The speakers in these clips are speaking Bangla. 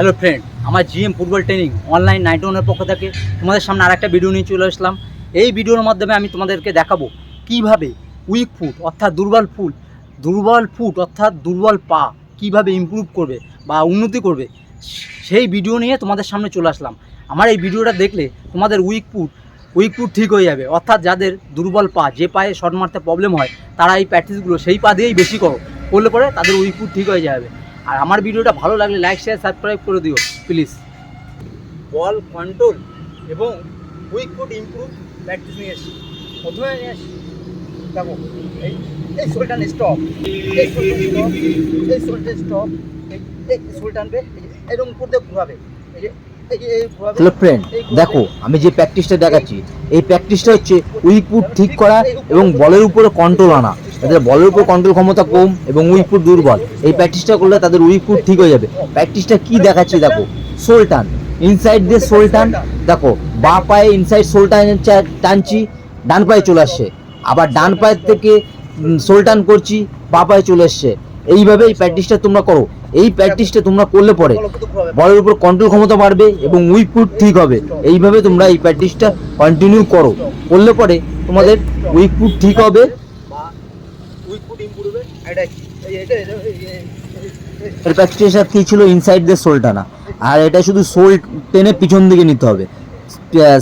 হ্যালো ফ্রেন্ড আমার GM football training online night ওয়ানের পক্ষ থেকে তোমাদের সামনে আরেকটা ভিডিও নিয়ে চলে আসলাম। এই ভিডিওর মাধ্যমে আমি তোমাদেরকে দেখাবো কীভাবে উইক ফুট অর্থাৎ দুর্বল ফুট দুর্বল ফুট অর্থাৎ দুর্বল পা কীভাবে ইমপ্রুভ করবে বা উন্নতি করবে, সেই ভিডিও নিয়ে তোমাদের সামনে চলে আসলাম। আমার এই ভিডিওটা দেখলে তোমাদের উইক ফুট উইক ফুট ঠিক হয়ে যাবে। অর্থাৎ যাদের দুর্বল পা, যে পায়ে শট মারতে প্রবলেম হয়, তারা এই প্র্যাকটিসগুলো সেই পা দিয়েই বেশি করো। করলে পরে তাদের উইক ফুট ঠিক হয়ে যাবে। আর আমার ভিডিওটা ভালো লাগলে লাইক শেয়ার সাবস্ক্রাইব করে দিও প্লিজ বল কন্ট্রোল এবং উইক ফুট ইমপ্রুভ প্র্যাকটিস নিয়ে এসছি। প্রথমে নিয়ে আসি দেখো এই এই সোলটান স্টপ এই সোলটান স্টপ এই সোলটান স্টপ এই সোল টানবে এরকম করতে ঘুরাবে। এই যে হ্যালো ফ্রেন্ড দেখো আমি যে প্র্যাকটিসটা দেখাচ্ছি এই প্র্যাকটিসটা হচ্ছে উইকপুট ঠিক করা এবং বলের উপরে কন্ট্রোল আনা। তাদের বলের উপর কন্ট্রোল ক্ষমতা কম এবং উইকপুট দুর্বল। এই প্র্যাকটিসটা করলে তাদের উইকপুট ঠিক হয়ে যাবে। প্র্যাকটিসটা কি দেখাচ্ছি, দেখো সোল টান ইনসাইড দিয়ে সোল টান দেখো, বা পায়ে ইনসাইড সোল টান টানছি, ডান পায়ে চলে আসছে। আবার ডান পায়ের থেকে সোল টান করছি, বা পায়ে চলে আসছে। এইভাবে এই প্র্যাকটিসটা তোমরা করো। এই প্র্যাকটিসটা তোমরা করলে পরে বলের উপর কন্ট্রোল ক্ষমতা বাড়বে এবং উইক ফুট ঠিক হবে। এইভাবে তোমরা এই প্র্যাকটিসটা কন্টিনিউ করো। করলে পরে তোমাদের উইক ফুট ঠিক হবে বা উইক ফুট ইমপ্রুভ হবে এটা এর প্র্যাকটিসটা কি ছিল ইনসাইড দিয়ে সোল টানা আর এটা শুধু সোল টেনে পিছন দিকে নিতে হবে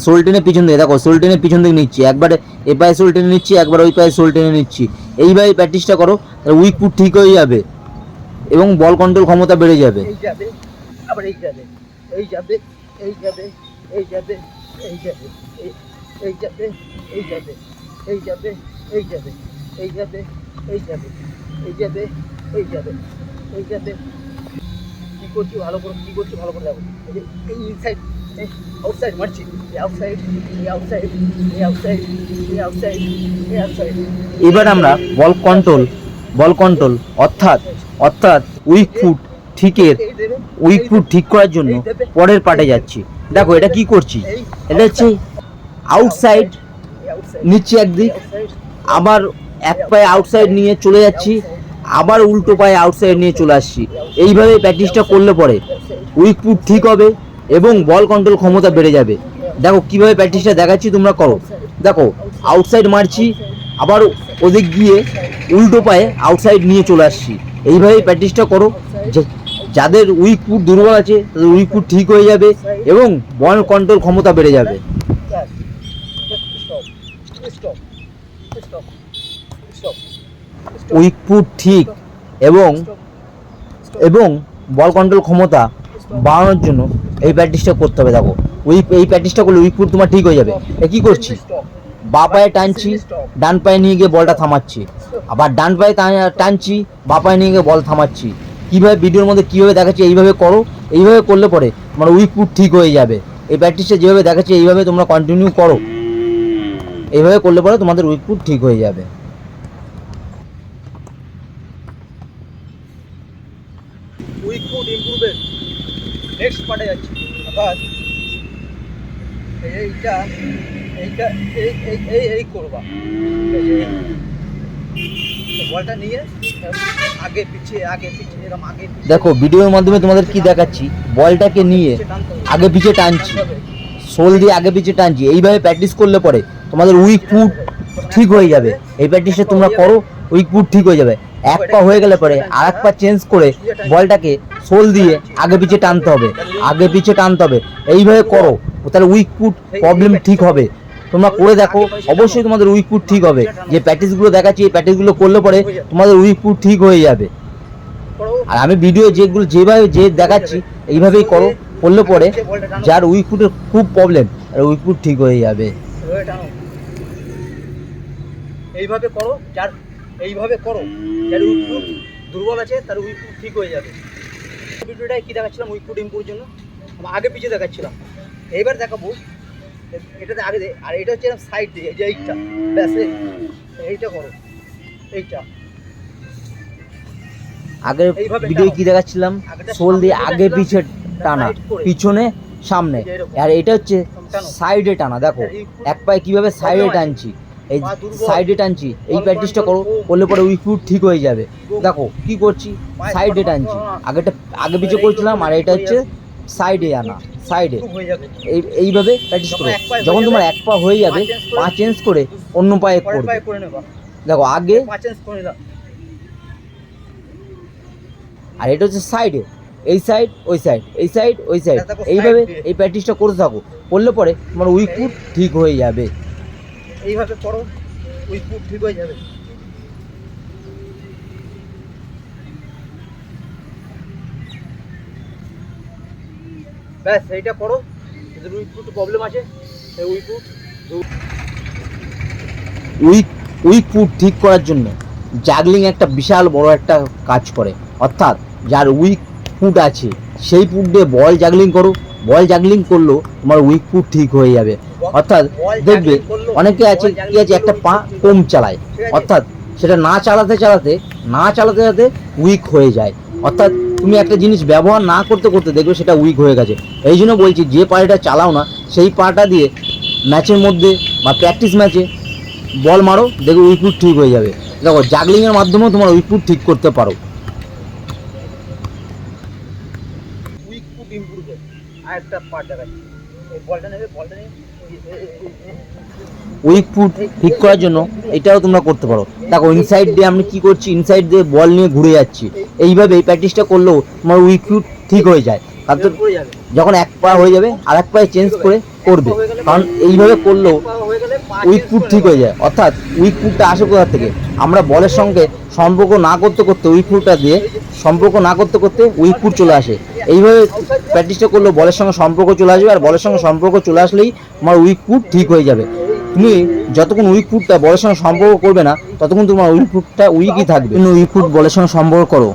সোল টেনে পিছন দিকে দেখো সোল টেনে পিছন দিকে নিচ্ছি একবারে এ পায়ে সোল টেনে নিচ্ছি একবার ওই পায়ে সোল টেনে নিচ্ছি এইভাবে প্র্যাকটিসটা করো উইক ফুট ঠিক হয়ে যাবে এবং বল কন্ট্রোল ক্ষমতা বেড়ে যাবে এই যাবে আবার এই যাবে এই যাবে এই যাবে এই যাবে এই যাবে এই যাবে এই যাবে এই যাবে এই যাবে এই যাবে এই যাবে এই যাবে এই যাবে এই যাবে কি করছি ভালো করে কি করছি ভালো করে দেখো। এই ইনসাইড এই আউটসাইড মারছি। এই আউটসাইড এই আউটসাইড এই আউটসাইড এই আউটসাইড এই আউটসাইড এবার আমরা বল কন্ট্রোল বল কন্ট্রোল অর্থাৎ অর্থাৎ উইক ফুট ঠিকের উইক ফুট ঠিক করার জন্য পরের পাটে যাচ্ছি। দেখো এটা কি করছি? এটা হচ্ছে আউটসাইড নিচ্ছি একদিক আবার এক পায়ে আউটসাইড নিয়ে চলে যাচ্ছি, আবার উল্টো পায়ে আউটসাইড নিয়ে চলে আসছি। এইভাবে প্র্যাকটিসটা করলে পরে উইক ফুট ঠিক হবে এবং বল কন্ট্রোল ক্ষমতা বেড়ে যাবে। দেখো, কীভাবে প্র্যাকটিসটা দেখাচ্ছি তোমরা করো। দেখো আউটসাইড মারছি, আবার ওদিক গিয়ে উল্টো পায়ে আউটসাইড নিয়ে চলে আসছি। এইভাবে প্র্যাকটিসটা করো। যাদের উইক ফুট দুর্বল আছে, তাদের উইক ফুট ঠিক হয়ে যাবে এবং বল কন্ট্রোল ক্ষমতা বেড়ে যাবে। Stop. উইক ফুট ঠিক এবং এবং বল কন্ট্রোল ক্ষমতা বাড়ানোর জন্য এই প্র্যাকটিসটা করতে হবে। দেখো, উইক, এই প্র্যাকটিসটা করলে উইক ফুট তোমার ঠিক হয়ে যাবে। এ কী করছি? বা পায়ে টানছি, ডান পায়ে নিয়ে গিয়ে বলটা থামাচ্ছি। আবার ডান পায়ে টানছি, বা পায়ে নিয়ে গিয়ে বল থামাচ্ছি। কীভাবে ভিডিওর মধ্যে কীভাবে দেখাচ্ছি এইভাবে করো, এইভাবে করলে পরে তোমার উইক ফুট ঠিক হয়ে যাবে। এই প্র্যাকটিসটা যেভাবে দেখাচ্ছি, এইভাবে তোমরা কন্টিনিউ করো। এইভাবে করলে পরে তোমাদের উইক ফুট ঠিক হয়ে যাবে। উইক ফুড ইমপ্রুভের নেক্সট পার্টে যাচ্ছি। অর্থাৎ এইটা এইটা এই এই এই করবা। এই যে তো বলটা নিয়ে আগে পিছিয়ে আগে পিছিয়ে এরকম আগে দেখো ভিডিওর মাধ্যমে তোমাদের কি দেখাচ্ছি? বলটাকে নিয়ে আগে পিছে টানছি। সোল দিয়ে আগে পিছে টানছি। এইভাবে প্র্যাকটিস করলে পরে তোমাদের উইক ফুট ঠিক হয়ে যাবে। এই প্র্যাকটিসটা তোমরা করো উইক ফুট ঠিক হয়ে যাবে। এক পা হয়ে গেলে পরে আর এক পা চেঞ্জ করে বলটাকে সোল দিয়ে আগে পিছে টানতে হবে, আগে পিছে টানতে হবে। এইভাবে করো, তাহলে উইক ফুট প্রবলেম ঠিক হবে। তোমরা করে দেখো, অবশ্যই তোমাদের উইক ফুট ঠিক হবে। যে প্র্যাকটিসগুলো দেখাচ্ছি, এই প্র্যাকটিসগুলো করলে পরে তোমাদের উইক ফুট ঠিক হয়ে যাবে। আর আমি ভিডিও যেগুলো, যেভাবে যে দেখাচ্ছি, এইভাবেই করো। করলে পরে যার উইক ফুটের খুব প্রবলেম আর উইক ফুট ঠিক হয়ে যাবে। এইভাবে করো, যার এইভাবে করো যার উইকফুট দুর্বল আছে তার উইকফুট ঠিক হয়ে যাবে। ভিডিওটায় কী দেখাচ্ছিলাম? উইকফুট ইম্প্রুভের জন্য। আমি আগে পিছিয়ে দেখাচ্ছিলাম। এইবার দেখাবো এটাতে আগে আর এটা হচ্ছে সাইড দিয়ে যে এইটা। ব্যাস এইটা করো। এইটা। আগের এইভাবে ভিডিও কি দেখাচ্ছিলাম? সোল দিয়ে আগে পিছে টানা পিছনে সামনে। আর এটা হচ্ছে। সাইডে টানা। দেখো। এক পায়ে কীভাবে সাইডে টানছি। এই সাইডে টানছি এই প্র্যাকটিসটা করো করলে পরে উইক ফুট ঠিক হয়ে যাবে। দেখো কি করছি? সাইডে টানছি। আগেটা আগে পিছে এইগুলো করছিলাম আর এটা হচ্ছে সাইডে আনা সাইডে হয়ে এই এইভাবে প্র্যাকটিস করো। হয়ে যখন তোমার এক পা হয়ে যাবে পা চেঞ্জ করে অন্য পায়ে করবে। দেখো আগে আর এটা হচ্ছে সাইডে এই সাইড ওই সাইড এই সাইড ওই সাইড এইভাবে এই প্র্যাকটিসটা করতে থাকো। করলে পরে তোমার উইক ফুট ঠিক হয়ে যাবে। এইভাবে করো, ওই ফুট ঠিক হয়ে যাবে। ব্যাস, এইটা করো। যদি উইক ফুট প্রবলেম আছে সেই উইক উইক উইক ফুট ঠিক করার জন্য জাগলিং একটা বিশাল বড় একটা কাজ করে। অর্থাৎ যার উইক ফুট আছে, সেই ফুট দিয়ে বল জাগলিং করো। বল জাগলিং করলেও তোমার উইক ফুট ঠিক হয়ে যাবে। অর্থাৎ দেখবে অনেকে আছে কি আছে একটা পা কম চালায়। অর্থাৎ সেটা না চালাতে চালাতে না চালাতে চালাতে উইক হয়ে যায়। অর্থাৎ তুমি একটা জিনিস ব্যবহার না করতে করতে দেখবে সেটা উইক হয়ে গেছে। এই জন্য বলছি যে পাটা চালাও না সেই পাটা দিয়ে ম্যাচের মধ্যে বা প্র্যাকটিস ম্যাচে বল মারো দেখবে উইকফুট ঠিক হয়ে যাবে। দেখো জাগলিংয়ের মাধ্যমেও তোমার উইকফুট ঠিক করতে পারো উইক ফুট ইমপ্রুভ হয় আর একটা দেখাচ্ছি এই বলটা নেবে বলটা নিয়ে উইক ফুট ঠিক করার জন্য এটাও তোমরা করতে পারো। দেখো ইনসাইড দিয়ে আমি কি করছি? ইনসাইড দিয়ে বল নিয়ে ঘুরে যাচ্ছি। এইভাবে এই প্র্যাকটিসটা করলেও তোমার উইক ফুট ঠিক হয়ে যায়। কারণ তো পড়ে যাবে। যখন এক পা হয়ে যাবে আর এক পায়ে চেঞ্জ করে করবে। কারণ এইভাবে করলেও উইক ফুট ঠিক হয়ে যায়। অর্থাৎ উইক ফুটটা আসে কোথা থেকে? আমরা বলের সঙ্গে সম্পর্ক না করতে করতে উইক ফুটটা দিয়ে সম্পর্ক না করতে করতে উইক ফুট চলে আসে। এইভাবে প্র্যাকটিসটা করলে বলের সঙ্গে সম্পর্ক চলে আসবে আর বলের সঙ্গে সম্পর্ক চলে আসলেই আমার উইক ফুট ঠিক হয়ে যাবে। তুমি যতক্ষণ উইক ফুটটা বলের সঙ্গে সম্পর্ক করবে না, ততক্ষণ তোমার উইক ফুটটা উইকই থাকবে। তুমি উইক ফুট বলের সঙ্গে সম্পর্ক করো।